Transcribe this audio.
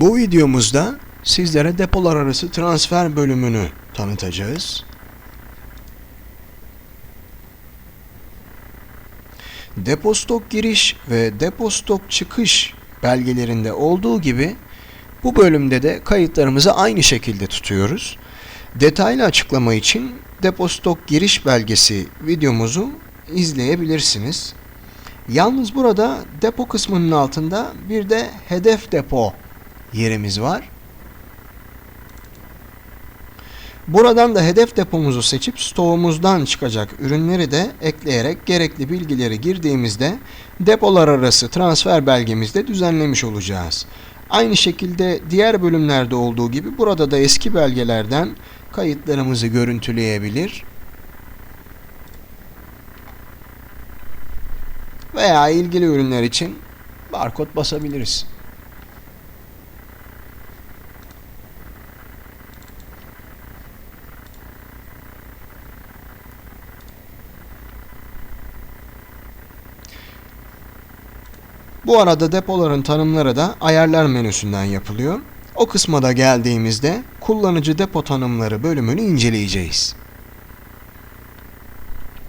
Bu videomuzda sizlere depolar arası transfer bölümünü tanıtacağız. Depo stok giriş ve depo stok çıkış belgelerinde olduğu gibi bu bölümde de kayıtlarımızı aynı şekilde tutuyoruz. Detaylı açıklama için depo stok giriş belgesi videomuzu izleyebilirsiniz. Yalnız burada depo kısmının altında bir de hedef depo yerimiz var. Buradan da hedef depomuzu seçip stoğumuzdan çıkacak ürünleri de ekleyerek gerekli bilgileri girdiğimizde depolar arası transfer belgemizde düzenlemiş olacağız. Aynı şekilde diğer bölümlerde olduğu gibi burada da eski belgelerden kayıtlarımızı görüntüleyebilir veya ilgili ürünler için barkod basabiliriz. Bu arada depoların tanımları da ayarlar menüsünden yapılıyor. O kısma da geldiğimizde kullanıcı depo tanımları bölümünü inceleyeceğiz.